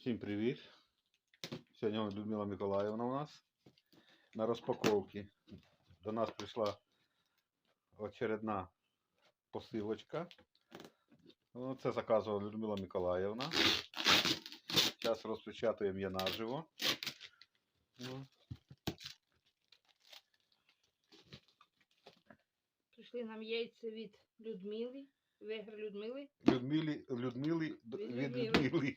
Всім привіт! Сьогодні Людмила Миколаївна у нас на розпаковці. До нас прийшла очередна посилочка. Ну, Це заказувала Людмила Миколаївна. Зараз розпечатуємо я наживо. Ну, Прийшли нам яйця від Людмили, вигри Людмили. Людмили Від від Людмили.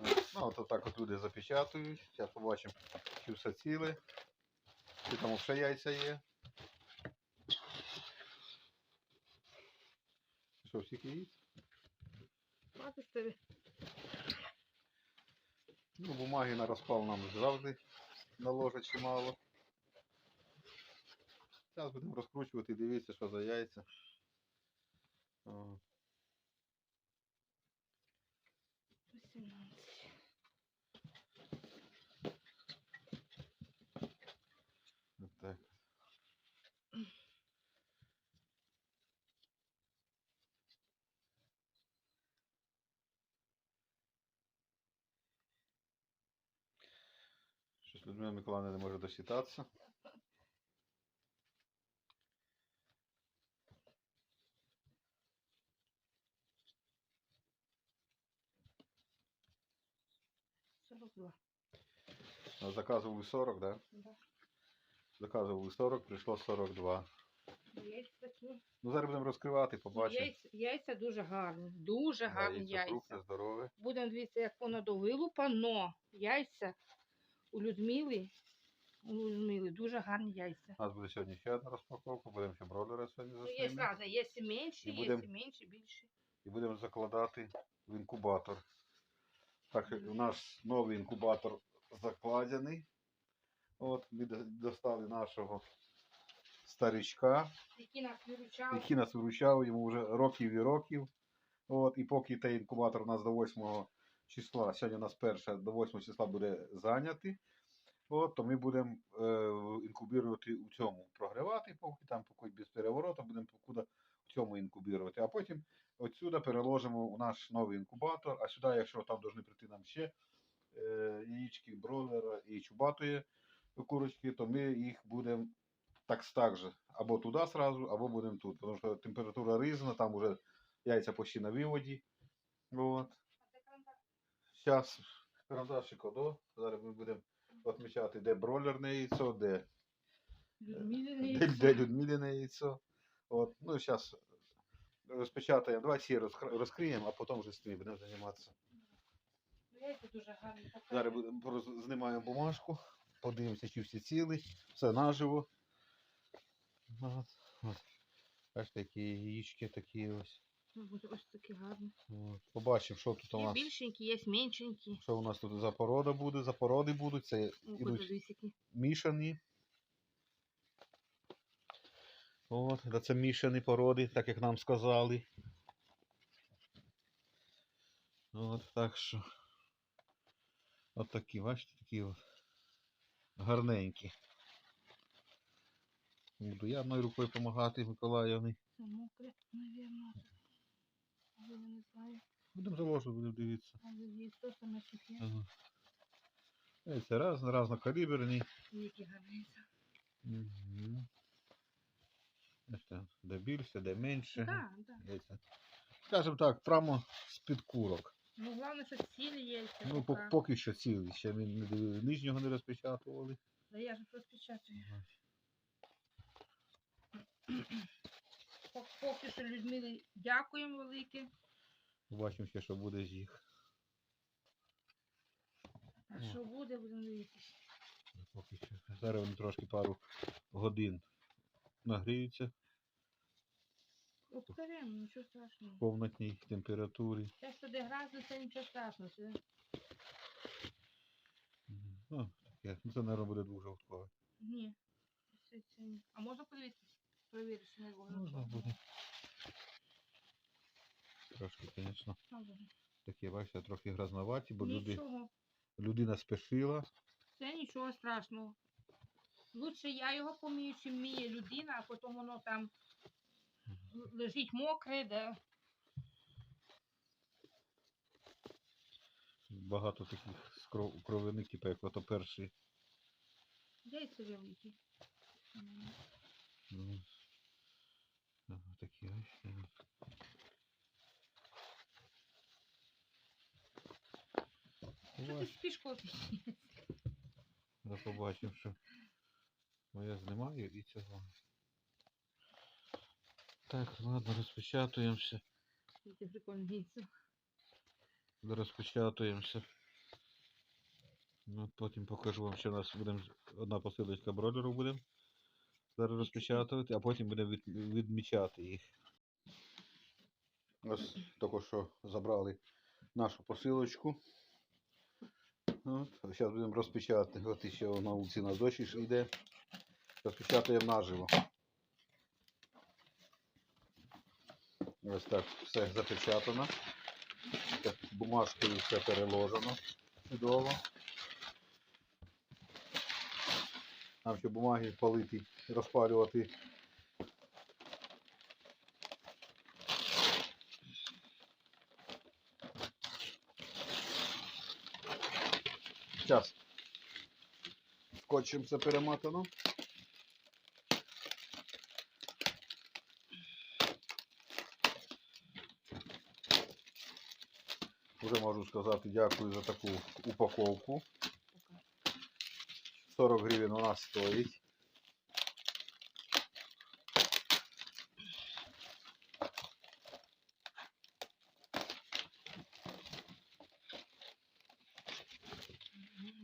Ну, от так от люди запечатують. Зараз побачимо, чи все ціле. Чи там ще яйця є. Що, всіх? Хватить тобі. Ну, бумаги на розпал нам завжди наложить чимало. Зараз будемо розкручувати, дивитися, що за яйця. О, 18. от так. Щось Людмила Миколаївна не може досчитатися. Заказували 40, да? Да. Заказували 40, прийшло 42. Яйця такі. Ну, зараз будемо розкривати, побачимо. Яйця, яйця дуже гарні. Дуже гарні яйця крупне, здорове. Будемо дивитися, як воно до вилупа, но яйця у Людмили, у Людмили дуже гарні яйця. У нас буде сьогодні ще одна розпаковка, будемо ще бролера сьогодні Ну, є заснімемо. різні, є і менші, І є будем- і менші, більші. І будемо закладати в інкубатор. Так, у нас новий інкубатор закладений. От, ми до- достали нашого старичка, Які нас виручали. який нас виручав йому вже років і років. От, і поки той інкубатор у нас до 8 числа, сьогодні у нас перше, до 8 числа буде зайнятий. От, то ми будемо е, інкубірувати у цьому, прогрівати, поки там поки без перевороту, будемо покуди в цьому інкубірувати. А потім отсюди переложимо у наш новий інкубатор, а сюди, якщо там повинні прийти нам ще е, яєчки, бройлера і чубатої курочки, то ми їх будемо так, так же, або туди сразу, або будемо тут. Тому що температура різна, там вже яйця почти на виводі. От. Зараз карандашик одо. Зараз ми будемо відмічати, де бройлерне яйцо, де, Людмилине де, де яйця. яйцо. От. Ну, зараз розпечатаємо. Давай розкр- розкриємо, а потім вже з тим будемо займатися. Дуже. Зараз знімаємо бумажку, подивимося, чи всі цілі, все наживо. От. Бачите, які яєчки такі ось. Ось ось такі гарні. От. Побачимо, що тут у Є нас. більшенькі, є меншенькі. Що у нас тут за порода буде, за породи будуть, це Ну, ідуть подивись, мішані. От, да це мішані породи, так як нам сказали. От, так що. От такі, бачите, такі от гарненькі. Буду я одною рукою допомагати Миколаївні. Це мокре, навірно. Я не знаю. Будемо заложувати, будемо дивитися. Але є то саме сухе. Ага. Це разно, разнокаліберні. Які гарні. Угу. Де більше, де менше. Так, так. Скажем так, прямо з-під курок. Ну, головне, що цілі яйця. Ну, по- поки. що цілі, ще ми не дивили, нижнього не розпечатували. Да я ж розпечатую. Пок- Поки що Людмилі дякуємо велике. Побачимо ще, що буде з їх. А Ну. що буде, будемо дивитися. Поки що. Зараз вони трошки пару годин нагріються Обкаремо, нічого в страшного. комнатній температурі. Те, що де грязно, це нічого страшного. Це... Ну, таке. Ну, це, мабуть, буде. Ні. Це, це ні. А можна подивитися? Що не було. Можна буде. Трошки, звісно, таке, бачите, трохи грязноваті, бо люди, Нічого. людина спешила. Це нічого страшного. Лучше я його помію, чим міє людина, а потім воно там лежить мокре, да. багато таких з кров- кровяних, типу, як ото перший. Яйця великі. М. Ну, ага, такі ось. ага. Що ти Ось, спиш, я побачив, що ну, я знімаю і цього. Так, ладно, розпечатуємося. Прикольне яйцо. Розпечатуємося. Ну, потім покажу вам, що у нас буде одна посилочка бройлеру будемо зараз розпечатувати, а потім будемо від, відмічати їх. Ось тільки що забрали нашу посилочку. От, зараз будемо розпечатати. От ще на вулиці на дощ йде. Розпечатаємо наживо. Ось так все запечатано. Так, бумажкою все переложено чудово. Нам ще бумаги палити, розпалювати. Зараз. Скотчем це перемотано. Вже можу сказати дякую за таку упаковку. 40 гривень у нас стоїть.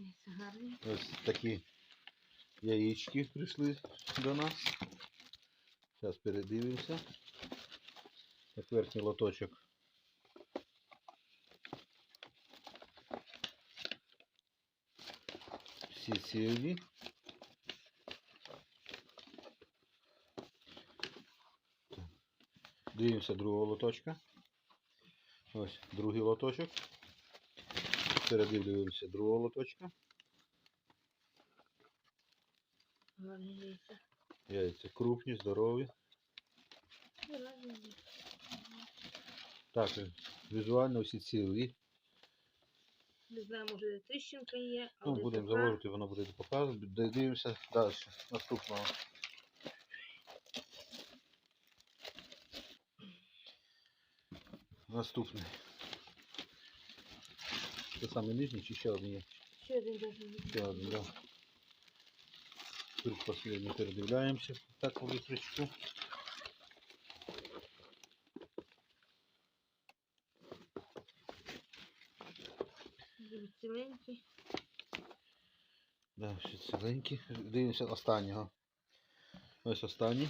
Яйця гарні. Ось такі яєчки прийшли до нас. Зараз передивимося. Так, верхній лоточок. Всі цілі. Дивимося другого лоточка. Ось другий лоточок. Передивлюємося другого лоточка. Гарні яйця. Яйця крупні, здорові. Так, візуально всі цілі. Не знаю, може тріщинка є, Ну, але будемо така. заложити, воно буде показувати. Дивимося далі. Наступного. Наступний. Це саме нижній чи ще один є? Ще один. Ще один, да. Тут последний передивляємося. Так, по быстречку. Дуже ціленький. Да, всі ціленькі. Дивимося останнього. Ось останній.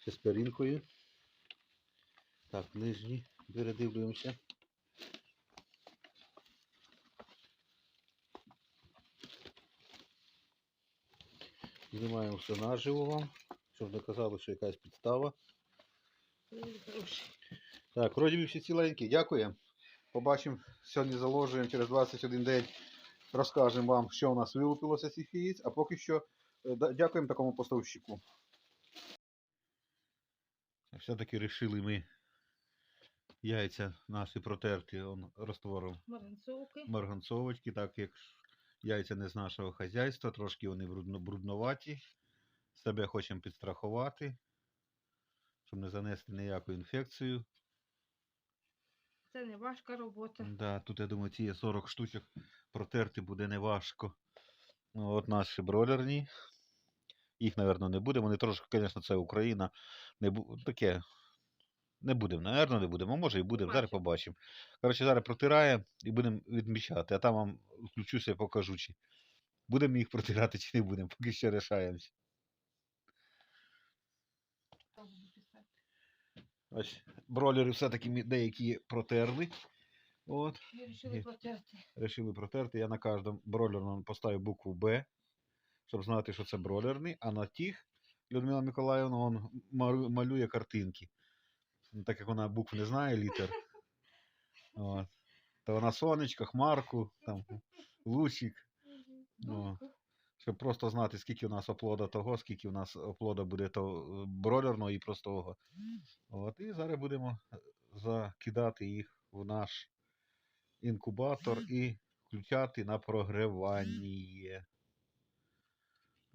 Ще з перінкою. Так, нижній. Передивлюємося. Знімаємо все наживо вам, щоб не казали, що якась підстава. Так, вроді би всі ціленькі. Дякуємо. Побачимо, сьогодні заложуємо через 21 день. Розкажемо вам, що у нас вилупилося з цих яєць, а поки що е, дякуємо такому поставщику. Все-таки вирішили ми яйця наші протерти он, Марганцовки. марганцовочки, так як яйця не з нашого хазяйства, трошки вони брудноваті. Себе хочемо підстрахувати, щоб не занести ніяку інфекцію. Це не важка робота. Да, тут, я думаю, ці 40 штучок протерти буде неважко. Ну, от наші бройлерні. Їх, мабуть, не буде. Вони трошки, звісно, це Україна. Не бу... Таке. Не будемо, напевно, не будемо. Може і будемо. Зараз Побачимо. Коротше, зараз протираємо і будемо відмічати. А там вам включуся і покажу, чи будемо їх протирати, чи не будемо. Поки ще рішаємося. Ось бройлери все-таки деякі протерли. От. Ми Є. протерти. Решили протерти. Я на кожному бройлерному поставив букву Б, щоб знати, що це бройлерний, а на тих Людмила Миколаївна он малює картинки. Ну, Так як вона букв не знає, літер. От. То вона сонечко, хмарку, там, лучик, Ну. щоб просто знати, скільки у нас оплода того, скільки у нас оплода буде того е, бройлерного і простого. От. І зараз будемо закидати їх в наш інкубатор і включати на прогрівання.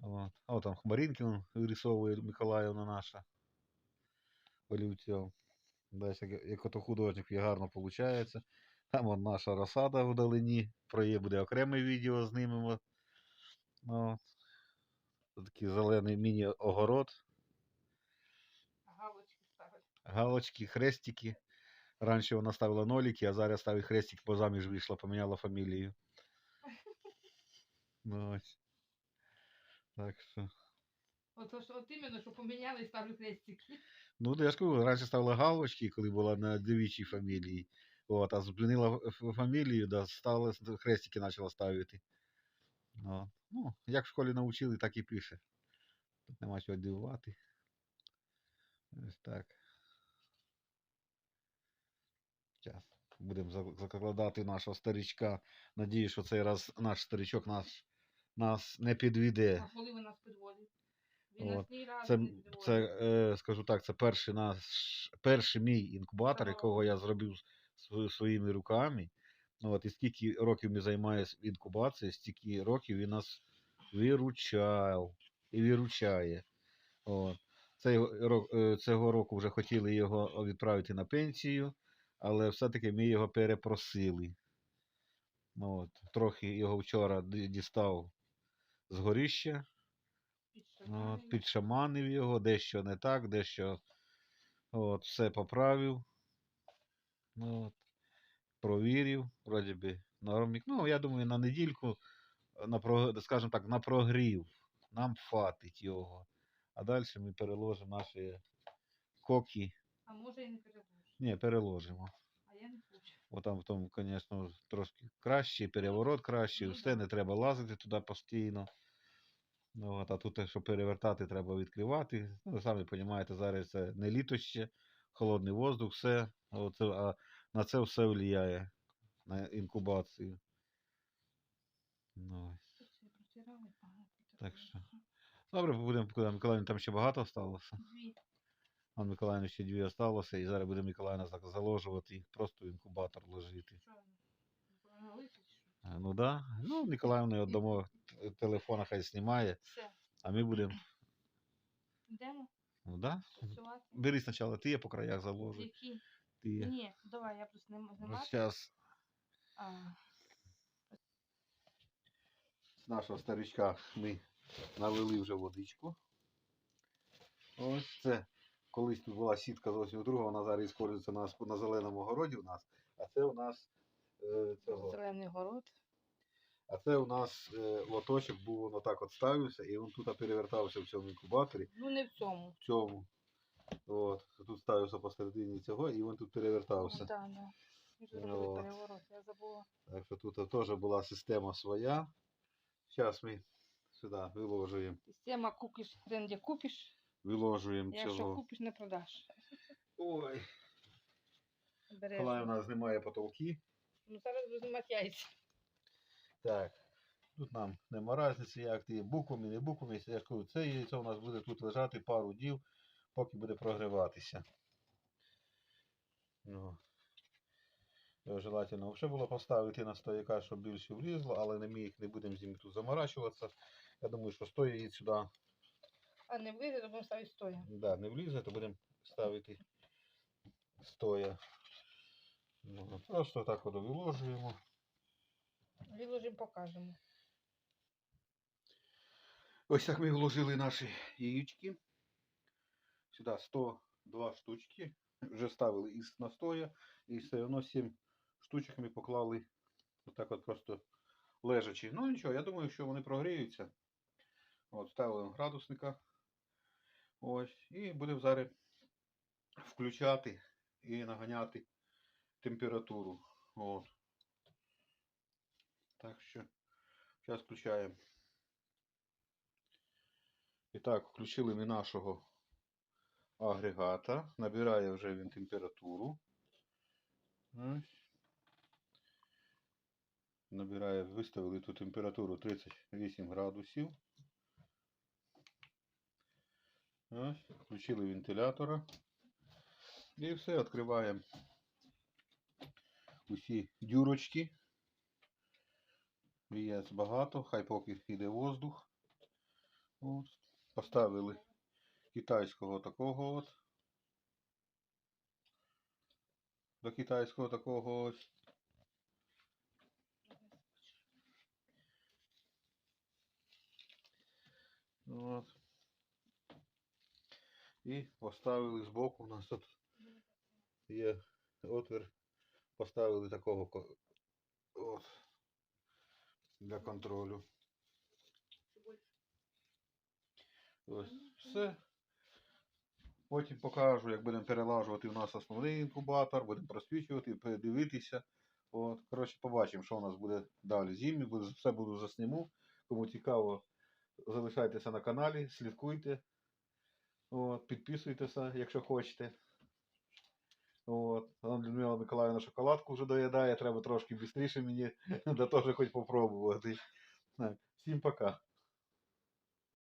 От. А там хмаринки он вирисовує Миколаївна наша. Олівцем. Десь як, ото художник гарно виходить. Там от наша розсада вдалині. Про її буде окреме відео знімемо. Тут Такий зелений міні-огород. Галочки ставить. галочки, хрестики. Раніше вона ставила нолики, а зараз ставить хрестик, бо заміж вийшла, поміняла фамілію. Ну, ось. Так що. От, от, от іменно, що поміняли ставлю хрестик. Ну, я ж кажу, раніше ставила галочки, коли була на дівічій фамілії. От, а змінила фамілію, да, стала, хрестики почала ставити. От. Ну, як в школі навчили, так і пише. Тут нема чого дивувати. Ось так. Зараз будемо закладати нашого старичка. Надію, що цей раз наш старичок нас, нас не підведе. А коли ви нас підводить? Він нас ні разу Це, не це е, скажу так, це перший наш, перший мій інкубатор, якого я зробив св- своїми руками. Ну, от, і скільки років ми займаємося інкубацією, стільки років він нас виручав і виручає. От. Цей рок, е, цього року вже хотіли його відправити на пенсію, але все-таки ми його перепросили. Ну, от, трохи його вчора ді- дістав з горища. От, підшаманив його, дещо не так, дещо от, все поправив. Ну, От, провірив, вроді би, нормік. Ну, я думаю, на недільку, на, скажімо так, на прогрів. Нам хватить його. А далі ми переложимо наші коки. А може і не переложить. Ні, переложимо. А я не хочу. Бо там в тому, звісно, трошки краще, переворот кращий, Ну, все, не треба лазити туди постійно. Ну, от, а тут, те, щоб перевертати, треба відкривати. Ну, ви самі розумієте, зараз це не літо ще, холодний воздух, все. Оце, а на це все впливає, на інкубацію. Ну, Так що. Добре, будемо, Миколаївні там ще багато залишилося. Дві. А Миколаївні ще дві залишилося, і зараз буде Миколаївна заложувати їх, просто в інкубатор ложити. Ну да. Ну, Миколаївні віддамо т- телефона, хай знімає, Все. а ми будемо. Йдемо Ну да. працювати. Бери спочатку, ти я по краях заложу. Які? Ти. Ні, давай, я просто не знімати. Зараз А, з нашого старичка ми налили вже водичку. Ось це. Колись тут була сітка зовсім друга, вона зараз використовується на, на зеленому городі у нас. А це у нас е, цього. зелений город. А це у нас е, лоточок був, воно так от ставився, і він тут перевертався в цьому інкубаторі. Ну не в цьому. в цьому. От, тут ставився посередині цього, і він тут перевертався. Да, да. Ми Ну, от. переворот, я забула. Так що тут теж була система своя. Зараз ми сюди виложуємо, Система купиш, хрен де купиш. виложуємо Якщо цього. купиш, не продаш. Ой, Береш. коли у нас знімає потолки. Ну зараз буду знімати яйця. Так. Тут нам нема різниці, як ти буквами, не буквами. Я кажу, це яйцо у нас буде тут лежати пару днів, поки буде прогріватися. Ну. Його желательно взагалі було поставити на стояка, щоб більше влізло, але не ми їх не будемо з ними тут заморачуватися. Я думаю, що сто яєць сюди А не влізе, то будемо ставити стоя. да, не влізе, то будемо ставити стоя. Ну, просто так от виложуємо. Виложимо, покажемо. Ось так ми вложили наші яєчки. Сюди 102 штучки. Вже ставили із настоя. І все одно 7 штучок ми поклали отак от просто лежачи. Ну нічого, я думаю, що вони прогріються. От, ставили градусника. Ось. І будемо зараз включати і наганяти температуру. От. Так що зараз включаємо. І так, включили ми нашого агрегата. Набирає вже він температуру. Ось. Набирає, виставили ту температуру 38 градусів. Ось, включили вентилятора. І все, відкриваємо усі дюрочки. Яєць багато, хай поки йде воздух. От. Поставили китайського такого от. До китайського такого ось. От. І поставили збоку. У нас тут є отвір. Поставили такого ко- от, для контролю. Ось все. Потім покажу, як будемо перелажувати у нас основний інкубатор, будемо просвічувати, подивитися. От, коротше, побачимо, що у нас буде далі. Зимі, все буду засніму. Кому цікаво, залишайтеся на каналі, слідкуйте. От, підписуйтеся, якщо хочете. От. Людмила Миколаївна шоколадку вже доїдає, треба трошки швидше мені, да теж хоч попробувати. Так, всім пока.